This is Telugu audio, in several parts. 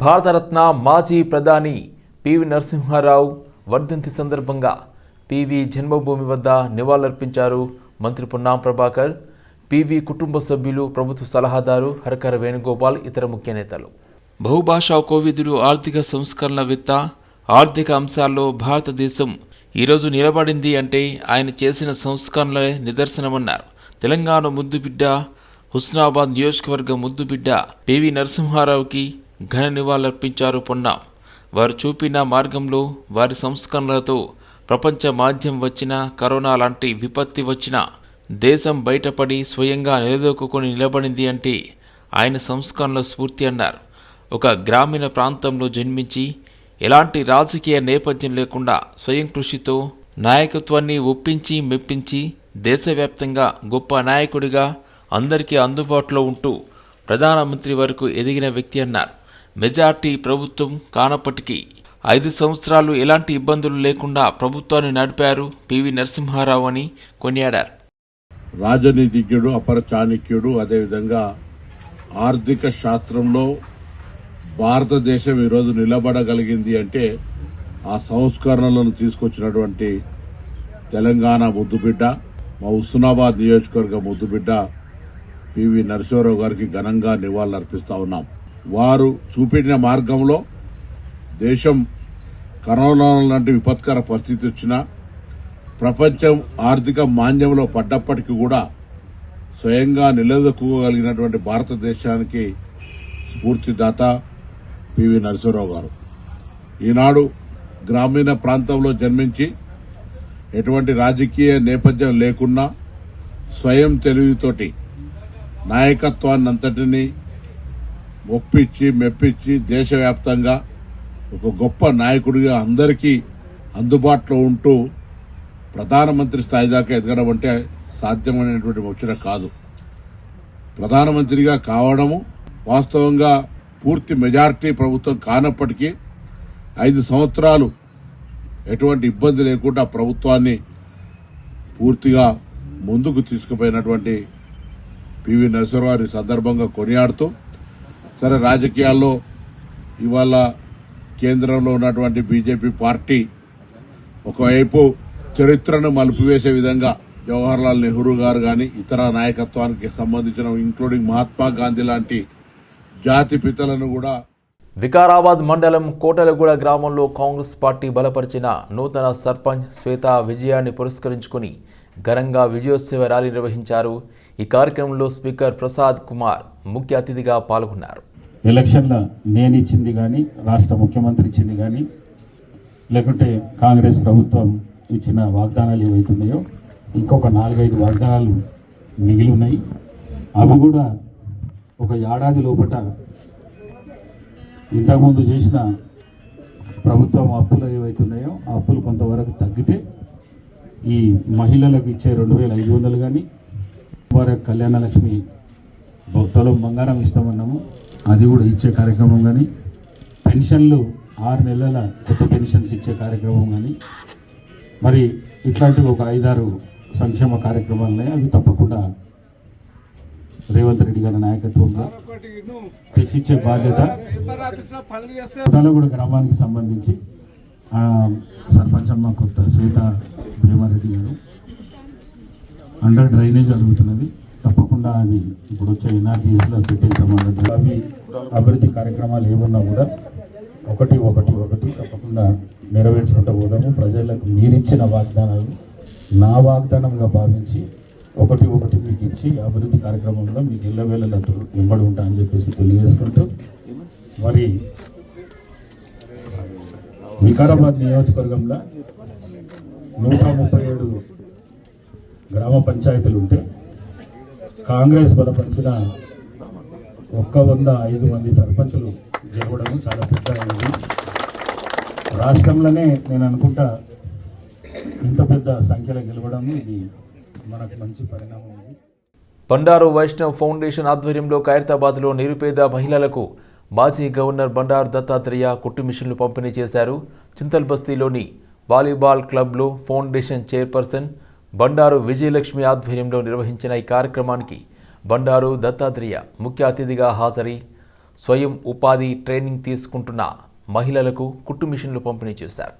భారతరత్న మాజీ ప్రధాని పివి నరసింహారావు వర్ధంతి సందర్భంగా పివి జన్మభూమి వద్ద నివాళులర్పించారు మంత్రి పొన్నాం ప్రభాకర్ పివి కుటుంబ సభ్యులు ప్రభుత్వ సలహాదారు హరకర వేణుగోపాల్ ఇతర ముఖ్య నేతలు. బహుభాషా కోవిదుడు ఆర్థిక సంస్కరణవేత్త ఆర్థిక అంశాల్లో భారతదేశం ఈరోజు నిలబడింది అంటే ఆయన చేసిన సంస్కరణలే నిదర్శనమన్నారు. తెలంగాణ ముద్దుబిడ్డ హుస్నాబాద్ నియోజకవర్గ ముద్దుబిడ్డ పివి నరసింహారావుకి ఘన నివాళులర్పించారు పొన్నాం. వారు చూపిన మార్గంలో వారి సంస్కరణలతో ప్రపంచ మాధ్యం వచ్చిన కరోనా లాంటి విపత్తి వచ్చినా దేశం బయటపడి స్వయంగా నిలదొక్కుని నిలబడింది అంటే ఆయన సంస్కరణల స్ఫూర్తి అన్నారు. ఒక గ్రామీణ ప్రాంతంలో జన్మించి ఎలాంటి రాజకీయ నేపథ్యం లేకుండా స్వయం కృషితో నాయకత్వాన్ని ఒప్పించి మెప్పించి దేశవ్యాప్తంగా గొప్ప నాయకుడిగా అందరికీ అందుబాటులో ఉంటూ ప్రధానమంత్రి వరకు ఎదిగిన వ్యక్తి అన్నారు. మెజార్టీ ప్రభుత్వం కానప్పటికీ ఐదు సంవత్సరాలు ఎలాంటి ఇబ్బందులు లేకుండా ప్రభుత్వాన్ని నడిపారు పివి నరసింహారావు అని కొనియాడారు. రాజనీతిజ్ఞుడు అపర చాణక్యుడు అదేవిధంగా ఆర్థిక శాస్త్రంలో భారతదేశం ఈరోజు నిలబడగలిగింది అంటే ఆ సంస్కరణలను తీసుకొచ్చినటువంటి తెలంగాణ ముద్దుబిడ్డ మా హుస్నాబాద్ నియోజకవర్గ ముద్దుబిడ్డ పివి నరసింహారావు గారికి ఘనంగా నివాళులర్పిస్తా ఉన్నాం. వారు చూపెట్టిన మార్గంలో దేశం కరోనా లాంటి విపత్కర పరిస్థితి వచ్చినా ప్రపంచం ఆర్థిక మాంద్యంలో పడ్డప్పటికీ కూడా స్వయంగా నిలదొక్కుకోగలిగినటువంటి భారతదేశానికి స్ఫూర్తిదాత పివి నరసింహరావు గారు. ఈనాడు గ్రామీణ ప్రాంతంలో జన్మించి ఎటువంటి రాజకీయ నేపథ్యం లేకున్నా స్వయం తెలివితోటి నాయకత్వాన్నంతటినీ ఒప్పించి మెప్పించి దేశవ్యాప్తంగా ఒక గొప్ప నాయకుడిగా అందరికీ అందుబాటులో ఉంటూ ప్రధానమంత్రి స్థాయి దాకా ఎదగడం అంటే సాధ్యమైనటువంటి వచ్చిన కాదు. ప్రధానమంత్రిగా కావడము వాస్తవంగా పూర్తి మెజారిటీ ప్రభుత్వం కానప్పటికీ ఐదు సంవత్సరాలు ఎటువంటి ఇబ్బంది లేకుండా ప్రభుత్వాన్ని పూర్తిగా ముందుకు తీసుకుపోయినటువంటి పివి నరసింహారావు సందర్భంగా కొనియాడుతూ సరే రాజకీయాల్లో ఇవాళ కేంద్రంలో ఉన్నటువంటి బీజేపీ పార్టీ ఒకవైపు చరిత్రను మలుపువేసే విధంగా జవహర్లాల్ నెహ్రూ గారు కానీ ఇతర నాయకత్వానికి సంబంధించిన ఇంక్లూడింగ్ మహాత్మా గాంధీ లాంటి జాతి పితలను కూడా వికారాబాద్ మండలం కోటలగూడ గ్రామంలో కాంగ్రెస్ పార్టీ బలపరిచిన నూతన సర్పంచ్ శ్వేత విజయాన్ని పురస్కరించుకుని ఘనంగా విజయోత్సవ ర్యాలీ నిర్వహించారు. ఈ కార్యక్రమంలో స్పీకర్ ప్రసాద్ కుమార్ ముఖ్య అతిథిగా పాల్గొన్నారు. ఎలక్షన్ల నేను ఇచ్చింది కానీ రాష్ట్ర ముఖ్యమంత్రి ఇచ్చింది కానీ లేకుంటే కాంగ్రెస్ ప్రభుత్వం ఇచ్చిన వాగ్దానాలు ఏవైతున్నాయో ఇంకొక నాలుగైదు వాగ్దానాలు మిగిలి ఉన్నాయి అవి కూడా ఒక ఏడాది లోపట ఇంతకుముందు చేసిన ప్రభుత్వం అప్పులు ఏవైతున్నాయో ఆ అప్పులు కొంతవరకు తగ్గితే ఈ మహిళలకు ఇచ్చే రెండు వేల ఐదు వందలు కానీ వారి కళ్యాణలక్ష్మి భక్తులు బంగారం ఇస్తామన్నాము. అది కూడా ఇచ్చే కార్యక్రమం కానీ పెన్షన్లు ఆరు నెలల కొత్త పెన్షన్స్ ఇచ్చే కార్యక్రమం కానీ మరి ఇట్లాంటివి ఒక ఐదారు సంక్షేమ కార్యక్రమాలు ఉన్నాయి. అవి తప్పకుండా రేవంత్ రెడ్డి గారి నాయకత్వంలో తెచ్చిచ్చే బాధ్యత. కూడా గ్రామానికి సంబంధించి సర్పంచమ్మ కొత్త శ్వేత భీమారెడ్డి గారు అండర్ డ్రైనేజ్ అడుగుతున్నది. తప్పకుండా అది ఇప్పుడు వచ్చే ఎన్ఆర్జీఎస్లో పెట్టించామన్నట్టు అవి అభివృద్ధి కార్యక్రమాలు ఏమున్నా కూడా ఒకటి ఒకటి ఒకటి తప్పకుండా నెరవేర్చుకుంటూ పోదాము. ప్రజలకు మీరిచ్చిన వాగ్దానాలు నా వాగ్దానంగా భావించి ఒకటి ఒకటి మీకు ఇచ్చి అభివృద్ధి కార్యక్రమంలో మీకు ఇళ్ళ వేళలతో వెంబడి ఉంటా అని చెప్పేసి తెలియజేసుకుంటూ మరి వికారాబాద్ నియోజకవర్గంలో నూట ముప్పై ఏడు గ్రామ పంచాయతీలు ఉంటే కాంగ్రెస్ బలపరిచిన ఒక్క వంద ఐదు మంది సర్పంచులు గెలవడం చాలా పెద్ద అయింది రాష్ట్రంలోనే నేను అనుకుంటా ఇంత పెద్ద సంఖ్యలో గెలవడం ఇది మనకు మంచి పరిణామం ఉంది. బండారు వైష్ణవ్ ఫౌండేషన్ ఆధ్వర్యంలో ఖైరతాబాద్లో నిరుపేద మహిళలకు మాజీ గవర్నర్ బండారు దత్తాత్రేయ కుట్టు మిషన్లు పంపిణీ చేశారు. చింతల్ బస్తీలోని వాలీబాల్ క్లబ్లో ఫౌండేషన్ చైర్పర్సన్ బండారు విజయలక్ష్మి ఆధ్వర్యంలో నిర్వహించిన ఈ కార్యక్రమానికి బండారు దత్తాత్రేయ ముఖ్య అతిథిగా హాజరై స్వయం ఉపాధి ట్రైనింగ్ తీసుకుంటున్న మహిళలకు కుట్టు మిషన్లు పంపిణీ చేశారు.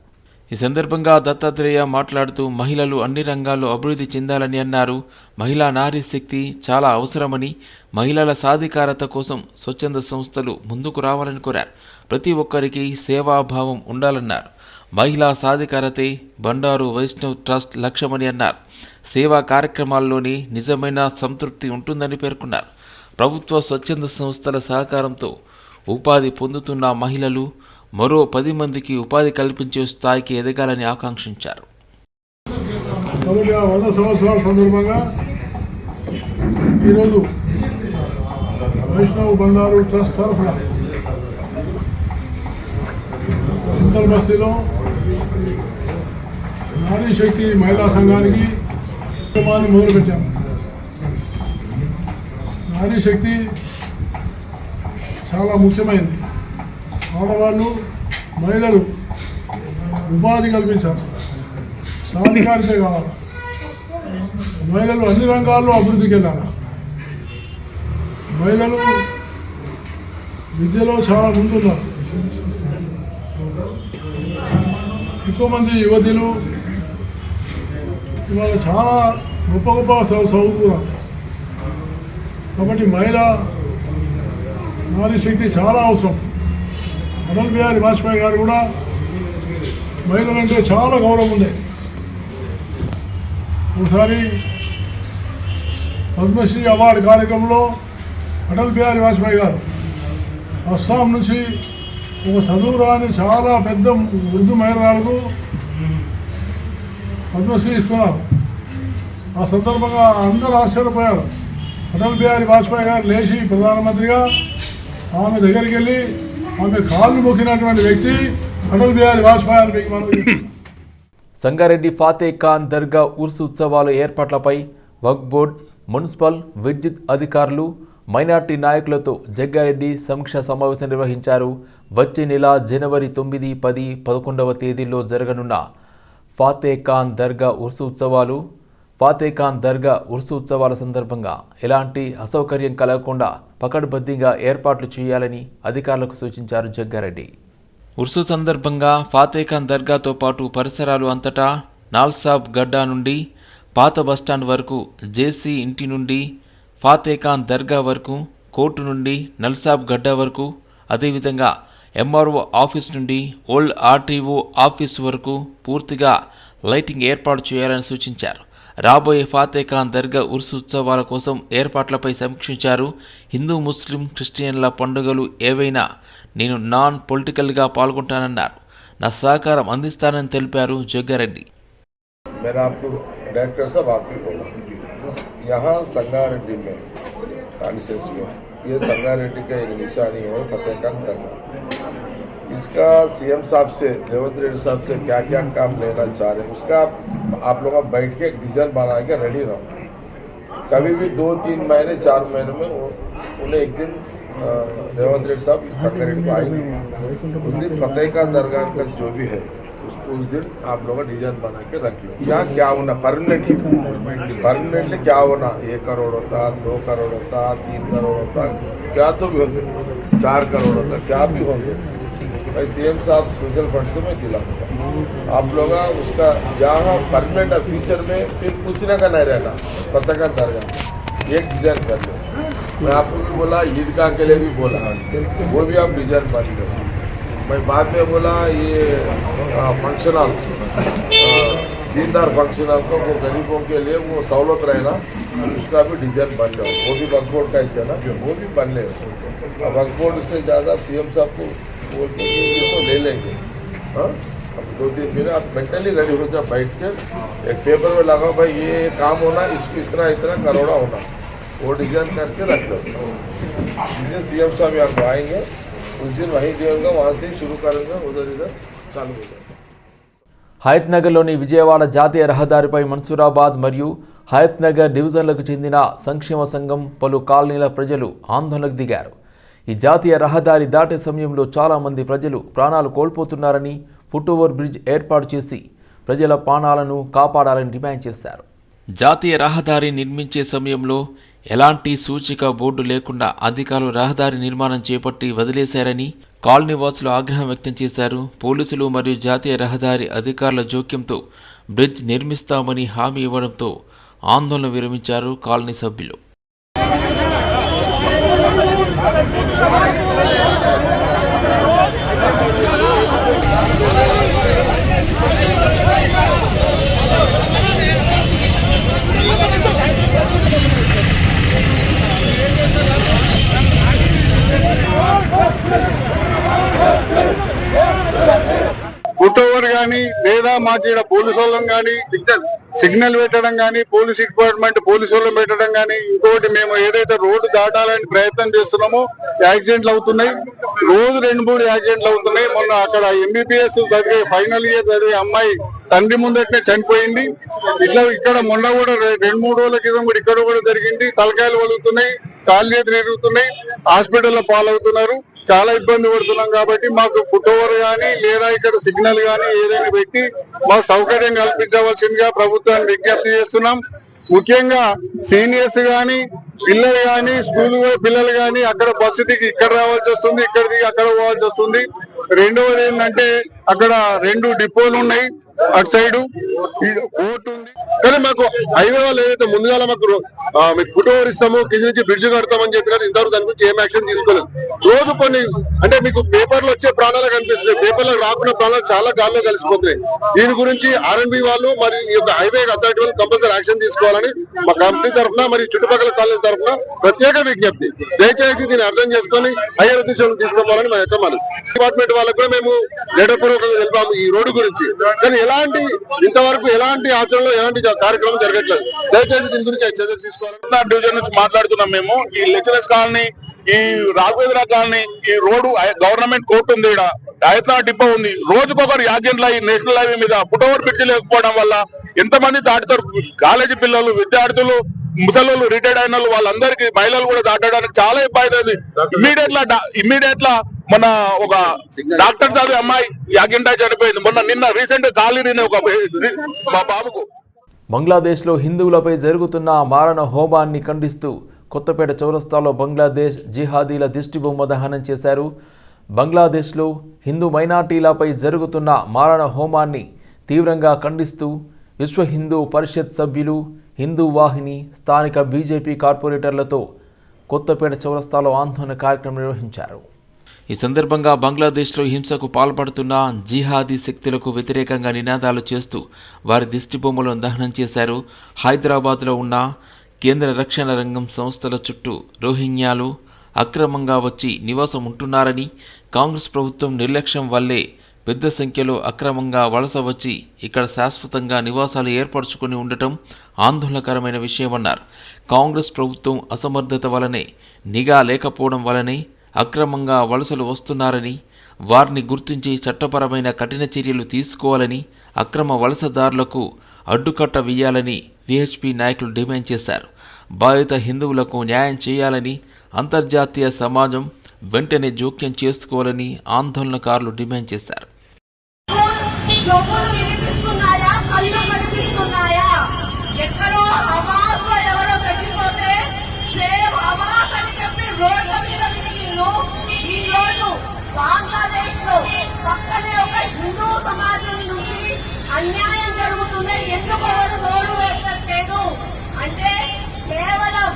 ఈ సందర్భంగా దత్తాత్రేయ మాట్లాడుతూ మహిళలు అన్ని రంగాల్లో అభివృద్ధి చెందాలని అన్నారు. మహిళా నారీ శక్తి చాలా అవసరమని మహిళల సాధికారత కోసం స్వచ్ఛంద సంస్థలు ముందుకు రావాలని కోరారు. ప్రతి ఒక్కరికి సేవాభావం ఉండాలన్నారు. మహిళా సాధికారతే బండారు వైష్ణవ్ ట్రస్ట్ లక్ష్యమని అన్నారు. సేవా కార్యక్రమాల్లోని నిజమైన సంతృప్తి ఉంటుందని పేర్కొన్నారు. ప్రభుత్వ స్వచ్ఛంద సంస్థల సహకారంతో ఉపాధి పొందుతున్న మహిళలు మరో పది మందికి ఉపాధి కల్పించే స్థాయికి ఎదగాలని ఆకాంక్షించారు. ఈరోజు వైష్ణవ్ బండారు ట్రస్ట్ తరఫున సింతల్ బస్తీలో నారీ శక్తి మహిళా సంఘానికి ఉద్యమాన్ని మొదలుపెట్టాము. నారీ శక్తి చాలా ముఖ్యమైనది. ఆడవాళ్ళు మహిళలు ఉపాధి కల్పించారు సాధికారితే కావాలి. మహిళలు అన్ని రంగాల్లో అభివృద్ధికి వెళ్ళాలి. మహిళలు విద్యలో చాలా ముందున్నారు. ఎక్కువ మంది యువతులు ఇవాళ చాలా గొప్ప గొప్ప చదువుతున్నారు. కాబట్టి మహిళ నారీ శక్తి చాలా అవసరం. అటల్ బిహారీ వాజ్పేయి గారు కూడా మహిళలంటే చాలా గౌరవం ఉంది. ఒకసారి పద్మశ్రీ అవార్డు కార్యక్రమంలో అటల్ బిహారీ వాజ్పేయి గారు అస్సాం నుంచి ఒక చదువు రాని చాలా పెద్ద వృద్ధు మహిళలకు పద్మశ్రీ ఇస్తున్నారు. ఆ సందర్భంగా అందరూ ఆశ్చర్యపోయారు. అటల్ బిహారీ వాజ్పేయి గారు లేచి ప్రధానమంత్రిగా ఆమె దగ్గరికి వెళ్ళి ఆమె కాళ్ళు మొక్కినటువంటి వ్యక్తి అటల్ బిహారీ వాజ్పేయి అని మీకు మనం సంగారెడ్డి ఫాతే ఖాన్ దర్గా ఉర్సు ఉత్సవాల ఏర్పాట్లపై వక్ బోర్డ్ మున్సిపల్ విద్యుత్ అధికారులు మైనార్టీ నాయకులతో జగ్గారెడ్డి సమీక్ష సమావేశం నిర్వహించారు. వచ్చే నెల జనవరి తొమ్మిది పది పదకొండవ తేదీల్లో జరగనున్న ఫాతేఖాన్ దర్గా ఉర్సు ఉత్సవాలు ఫాతేఖాన్ దర్గా ఉర్సు ఉత్సవాల సందర్భంగా ఎలాంటి అసౌకర్యం కలగకుండా పకడ్బద్దీగా ఏర్పాట్లు చేయాలని అధికారులకు సూచించారు జగ్గారెడ్డి. ఉర్సు సందర్భంగా ఫాతేఖాన్ దర్గాతో పాటు పరిసరాలు అంతటా నాల్సాబ్ గడ్డా నుండి పాత బస్టాండ్ వరకు జేసీ ఇంటి నుండి ఫాతేఖాన్ దర్గా వరకు కోర్టు నుండి నల్సాబ్ గడ్డా వరకు అదేవిధంగా ఎంఆర్ఓ ఆఫీస్ నుండి ఓల్డ్ ఆర్టీఓ ఆఫీస్ వరకు పూర్తిగా లైటింగ్ ఏర్పాటు చేయాలని సూచించారు. రాబోయే ఫాతేఖాన్ దర్గా ఉరుసు ఉత్సవాల కోసం ఏర్పాట్లపై సమీక్షించారు. హిందూ ముస్లిం క్రిస్టియన్ల పండుగలు ఏవైనా నేను నాన్ పొలిటికల్గా పాల్గొంటానన్నారు. నా సహకారం అందిస్తానని తెలిపారు జగ్గారెడ్డి. यहाँ संगारेड्डी में कॉन्सेंस में ये संगारेड्डी का एक निशानी है फतेह फतेहखान दंगा इसका सीएम साहब से रेवंत रेड्डी साहब से क्या क्या काम लेना चाह रहे हैं उसका आप, आप लोग बैठ के एक डिज़ाइन बना के रेडी रहो। कभी भी दो तीन महीने चार महीने में उन्हें एक दिन रेवंत रेड्डी साहब संगारेड्डी को आएँगे। उस दिन फतेह का दरगाह का जो भी है उस दिन आप लोग डिज़ाइन बना के रख लो। क्या क्या होना परमानेंटली परमानेंटली क्या होना, एक करोड़ होता, दो करोड़ होता, तीन करोड़ होता, क्या तो भी होते चार करोड़ होता, क्या भी होते भाई सीएम साहब स्पेशल फंड से मैं दिलाऊँगा आप लोग उसका जहाँ परमानेंट फ्यूचर में, फिर पूछने का नहीं रहना, पता का दरगाह एक डिज़ाइन कर लो। मैं आपको भी बोला, ईदगाह के लिए भी बोला। वो भी आप डिज़ाइन बन लो मैं बाद में बोला, ये function hall Deendar function hall को, वो गरीबों के लिए वो सहूलत रहेगा, उसका भी डिज़ाइन बन जाओ। वो भी वकबोर्ड का ही चला वो भी बन ले। अब वकबोर्ड से ज़्यादा सीएम साहब को बोलते हैं तो ले लेंगे। हाँ? अब दो तीन महीने, आप मेंटली रेडी हो जाओ बैठ के। एक पेपर में लगाओ, भाई, ये काम होना, इसको इतना इतना करोड़ा होना। वो डिज़ाइन करके रख लो दिन सीएम साहब यहाँ को आएँगे। उस दिन वहीं देंगे वहाँ से ही शुरू करेंगे उधर इधर चालू हो जाएगा హయత్ నగర్లోని విజయవాడ జాతీయ రహదారిపై మన్సూరాబాద్ మరియు హయత్ నగర్ డివిజన్లకు చెందిన సంక్షేమ సంఘం పలు కాలనీల ప్రజలు ఆందోళనకు దిగారు ఈ జాతీయ రహదారి దాటే సమయంలో చాలామంది ప్రజలు ప్రాణాలు కోల్పోతున్నారని ఫుట్ ఓవర్ బ్రిడ్జ్ ఏర్పాటు చేసి ప్రజల ప్రాణాలను కాపాడాలని డిమాండ్ చేశారు జాతీయ రహదారి నిర్మించే సమయంలో ఎలాంటి సూచిక బోర్డు లేకుండా అధికారులు రహదారి నిర్మాణం చేపట్టి వదిలేశారని కాలనీవాసులు ఆగ్రహం వ్యక్తం చేశారు. పోలీసులు మరియు జాతీయ రహదారి అధికారుల జోక్యంతో బ్రిడ్జ్ నిర్మిస్తామని హామీ ఇవ్వడంతో ఆందోళన విరమించారు కాలనీ సభ్యులు. గానీ మాకు ఇక్కడ పోలీసు వాళ్ళం కానీ సిగ్నల్ పెట్టడం కానీ పోలీస్ డిపార్ట్మెంట్ పోలీసు వాళ్ళం పెట్టడం కానీ ఇంకోటి మేము ఏదైతే రోడ్డు దాటాలని ప్రయత్నం చేస్తున్నామో యాక్సిడెంట్లు అవుతున్నాయి. రోజు రెండు మూడు యాక్సిడెంట్లు అవుతున్నాయి. మొన్న అక్కడ ఎంబీబీఎస్ చదివే ఫైనల్ ఇయర్ చదివే అమ్మాయి తండ్రి ముందటనే చనిపోయింది. ఇట్లా ఇక్కడ మొన్న కూడా రెండు మూడు రోజుల క్రితం కూడా ఇక్కడ కూడా జరిగింది. తలకాయలు వలుగుతున్నాయి కాళ్ళు చేతులు ఎరుగుతున్నాయి హాస్పిటల్లో పాలవుతున్నారు. చాలా ఇబ్బంది పడుతున్నాం కాబట్టి మాకు ఫుట్ఓవర్ కానీ లేదా ఇక్కడ సిగ్నల్ కానీ ఏదైనా పెట్టి మాకు సౌకర్యం కల్పించవలసిందిగా ప్రభుత్వాన్ని విజ్ఞప్తి చేస్తున్నాం. ముఖ్యంగా సీనియర్స్ కానీ పిల్లలు కానీ స్కూల్ పిల్లలు కానీ అక్కడ బస్సు దిగి ఇక్కడ రావాల్సి వస్తుంది ఇక్కడ దిగి అక్కడ పోవాల్సి వస్తుంది. రెండవది ఏంటంటే అక్కడ రెండు డిపోలు ఉన్నాయి. అటు సైడ్ కోర్టు ఉంది. కానీ మాకు హైవే వాళ్ళు ఏదైతే ముందుగా మాకు మీకు ఫుట్ ఇస్తాము కింద నుంచి బ్రిడ్జ్ కడతామని చెప్పినారు ఇంతవరకు దాని గురించి ఏం యాక్షన్ తీసుకోలేదు. రోజు కొన్ని అంటే మీకు పేపర్లో వచ్చే ప్రాణాలు కనిపిస్తున్నాయి. పేపర్లో రాకుండా ప్రాణాలు చాలా గాల్లో కలిసిపోతున్నాయి. దీని గురించి ఆర్ఎన్బి వాళ్ళు మరి ఈ యొక్క హైవే అథారిటీ వాళ్ళు కంపల్సరీ యాక్షన్ తీసుకోవాలని మా కంపెనీ తరఫున మరి చుట్టుపక్కల కాలేజ్ తరఫున ప్రత్యేక విజ్ఞప్తి. దయచేసి దీన్ని అర్థం చేసుకొని హైయర్ అధ్యక్షులను తీసుకోవాలని మా యొక్క మనం డిపార్ట్మెంట్ వాళ్ళకు కూడా మేము లెటర్ పూర్వకంగా తెలిపాము ఈ రోడ్డు గురించి. కానీ ఎలాంటి ఇంతవరకు ఎలాంటి ఆచరణలో ఎలాంటి కార్యక్రమం జరగట్లేదు. దయచేసి దీని గురించి చర్యలు తీసుకోవాలి డివిజన్ నుంచి మాట్లాడుతున్నాం మేము. ఈ లెక్చరర్స్ కాలనీ ఈ రాఘవేంద్ర కాలనీ ఈ రోడ్డు గవర్నమెంట్ కోర్టు ఉంది ఇక్కడ ఆయత్నా డిపో ఉంది. రోజుకొకరు యాగెంట్ల ఈ నేషనల్ హైవే మీద ఫుట్ బ్రిడ్జ్ లేకపోవడం వల్ల ఎంతమంది దాటుతారు? కాలేజీ పిల్లలు విద్యార్థులు ముసలోళ్ళు రిటైర్డ్ అయిన వాళ్ళందరికీ మహిళలు కూడా దాటడానికి చాలా ఇబ్బంది అయింది. ఇమ్మీడియట్ లా ఇమ్మీడియట్ లా మొన్న ఒక డాక్టర్ చదివే అమ్మాయి యాగింటా చనిపోయింది. మొన్న నిన్న రీసెంట్ కాలనీ ఒక మా బాబుకు. బంగ్లాదేశ్లో హిందువులపై జరుగుతున్న మారణ హోమాన్ని ఖండిస్తూ కొత్తపేట చౌరస్తాలో బంగ్లాదేశ్ జిహాదీల దిష్టిబొమ్మ దహనం చేశారు. బంగ్లాదేశ్లో హిందూ మైనార్టీలపై జరుగుతున్న మారణ హోమాన్ని తీవ్రంగా ఖండిస్తూ విశ్వ హిందూ పరిషత్ సభ్యులు హిందూ వాహిని స్థానిక బీజేపీ కార్పొరేటర్లతో కొత్తపేట చౌరస్తాలో ఆందోళన కార్యక్రమం నిర్వహించారు. ఈ సందర్భంగా బంగ్లాదేశ్లో హింసకు పాల్పడుతున్న జిహాదీ శక్తులకు వ్యతిరేకంగా నినాదాలు చేస్తూ వారి దిష్టిబొమ్మలను దహనం చేశారు. హైదరాబాద్లో ఉన్న కేంద్ర రక్షణ రంగం సంస్థల చుట్టూ రోహింగ్యాలు అక్రమంగా వచ్చి నివాసం ఉంటున్నారని కాంగ్రెస్ ప్రభుత్వం నిర్లక్ష్యం వల్లే పెద్ద సంఖ్యలో అక్రమంగా వలస వచ్చి ఇక్కడ శాశ్వతంగా నివాసాలు ఏర్పరచుకొని ఉండటం ఆందోళనకరమైన విషయమన్నారు. కాంగ్రెస్ ప్రభుత్వం అసమర్థత వలనే నిఘా లేకపోవడం వలనే అక్రమంగా వలసలు వస్తున్నారని వారిని గుర్తించి చట్టపరమైన కఠిన చర్యలు తీసుకోవాలని అక్రమ వలసదారులకు అడ్డుకట్ట వేయాలని విహెచ్పి నాయకులు డిమాండ్ చేశారు. బాధిత హిందువులకు న్యాయం చేయాలని అంతర్జాతీయ సమాజం వెంటనే జోక్యం చేసుకోవాలని ఆందోళనకారులు డిమాండ్ చేశారు చెవులు వినిపిస్తున్నాయా కళ్ళు కనిపిస్తున్నాయా ఎక్కడో హమాస్లో ఎవరో చచ్చిపోతే సేమ్ హమాస్ అని చెప్పి రోడ్ల మీద తిరిగిళ్ళు ఈ రోజు బంగ్లాదేశ్లో పక్కనే ఒక హిందూ సమాజం నుంచి అన్యాయం జరుగుతుంది. ఎందుకు ఎవరు నోరు ఎత్తట్లేదు అంటే కేవలం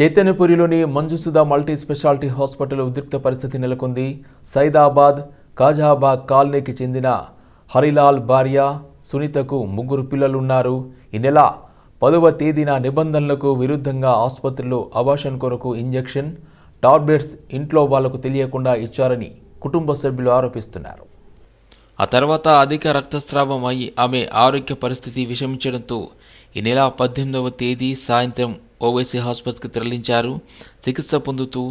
చైతన్యపురిలోని మంజుసుధ మల్టీ స్పెషాలిటీ హాస్పిటల్ ఉద్రిక్త పరిస్థితి నెలకొంది. సైదాబాద్ కాజాబాద్ కాలనీకి చెందిన హరిలాల్ భార్య సునీతకు ముగ్గురు పిల్లలున్నారు. ఈ నెల పదవ తేదీన నిబంధనలకు విరుద్ధంగా ఆసుపత్రిలో అబాషన్ కొరకు ఇంజెక్షన్ టాబ్లెట్స్ ఇంట్లో వాళ్ళకు తెలియకుండా ఇచ్చారని కుటుంబ సభ్యులు ఆరోపిస్తున్నారు. ఆ తర్వాత అధిక రక్తస్రావం అయి ఆమె ఆరోగ్య పరిస్థితి విషమించడంతో ఈ నెల పద్దెనిమిదవ తేదీ సాయంత్రం ఓవైసీ ఆసుపత్రికి తరలించారు. చికిత్స పొందుతూ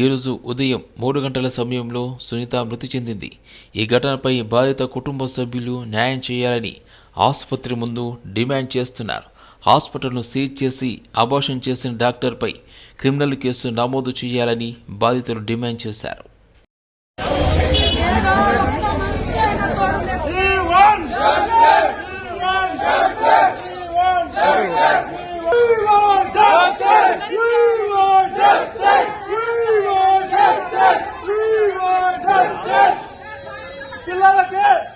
ఈరోజు ఉదయం మూడు గంటల సమయంలో సునీత మృతి చెందింది. ఈ ఘటనపై బాధిత కుటుంబ సభ్యులు న్యాయం చేయాలని ఆసుపత్రి ముందు డిమాండ్ చేస్తున్నారు. హాస్పిటల్ను సీజ్ చేసి అబార్షన్ చేసిన డాక్టర్పై క్రిమినల్ కేసు నమోదు చేయాలని బాధితులు డిమాండ్ చేశారు. olhada aqui!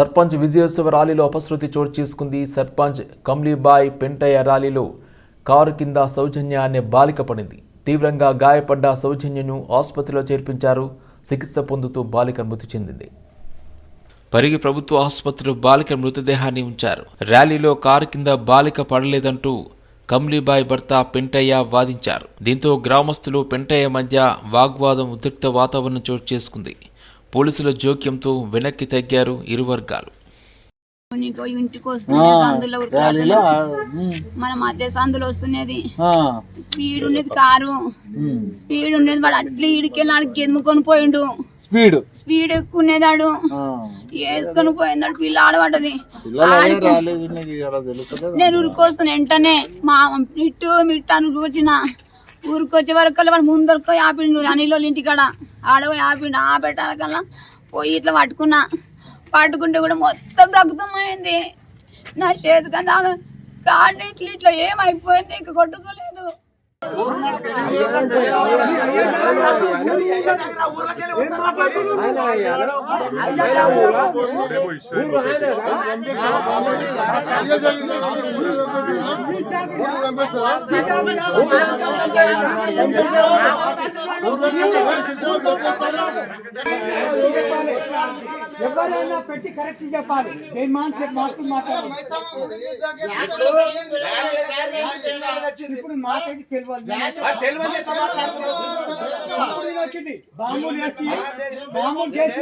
సర్పంచ్ విజయోత్సవ ర్యాలీలో అపశృతి చోటు చేసుకుంది సర్పంచ్ కమ్లీబాయ్ పెంటయ్య ర్యాలీలో కారు కింద సౌజన్య అనే బాలిక పడింది. తీవ్రంగా గాయపడ్డ సౌజన్యను ఆసుపత్రిలో చేర్పించారు. చికిత్స పొందుతూ బాలిక మృతి చెందింది. పరిగి ప్రభుత్వ ఆసుపత్రిలో బాలిక మృతదేహాన్ని ఉంచారు. ర్యాలీలో కారు కింద బాలిక పడలేదంటూ కమ్లీబాయ్ భర్త పెంటయ్య వాదించారు. దీంతో గ్రామస్తులు పెంటయ్య మధ్య వాగ్వాదం ఉద్రిక్త వాతావరణం చోటు చేసుకుంది. పోలీసుల జోక్యంతో వెనక్కి తగ్గారు ఇరు వర్గాలు. ఇంటికి వస్తున్నది సందులో. మన మధ్య సందులో వస్తున్నది. స్పీడ్ ఉన్నది కారు. స్పీడ్ ఉన్నది వాడు అట్లా ఇడికెళ్ళి ఆడికి ఎదుముకొని పోయిండు. స్పీడ్. స్పీడ్ ఎక్కువ ఆడు వేసుకొని పోయిందాడు పిల్ల ఆడబడ్డది. ఆడికి- రాలేదు నీకు ఇక్కడ తెలుసు నేను ఊరికొస్తాను వెంటనే. మా ఇటు మిట్టాను వచ్చిన. ఊరికొచ్చే వరకు వాడు ముందరకు ఆపిండు అనిలో ఇంటికాడ. ఆడ ఆపిండు. ఆ పెట్టాలకల్లా పోయి ఇట్లా పట్టుకున్నా. పట్టుకుంటే కూడా మొత్తం రక్తం అయింది నా చేతికంతా కదా కాళ్ళు ఇట్లా ఇట్లా ఏమైపోయింది? ఇంక కొట్టుకోలేదు. ఎవరైనా పెట్టి కరెక్ట్ చెప్పాలి నేను మాట మాటలు మాట్లాడాలి ఇప్పుడు మాకైతే తెలియదు వచ్చింది. బాంబులు చేసి బాంబులు చేసి.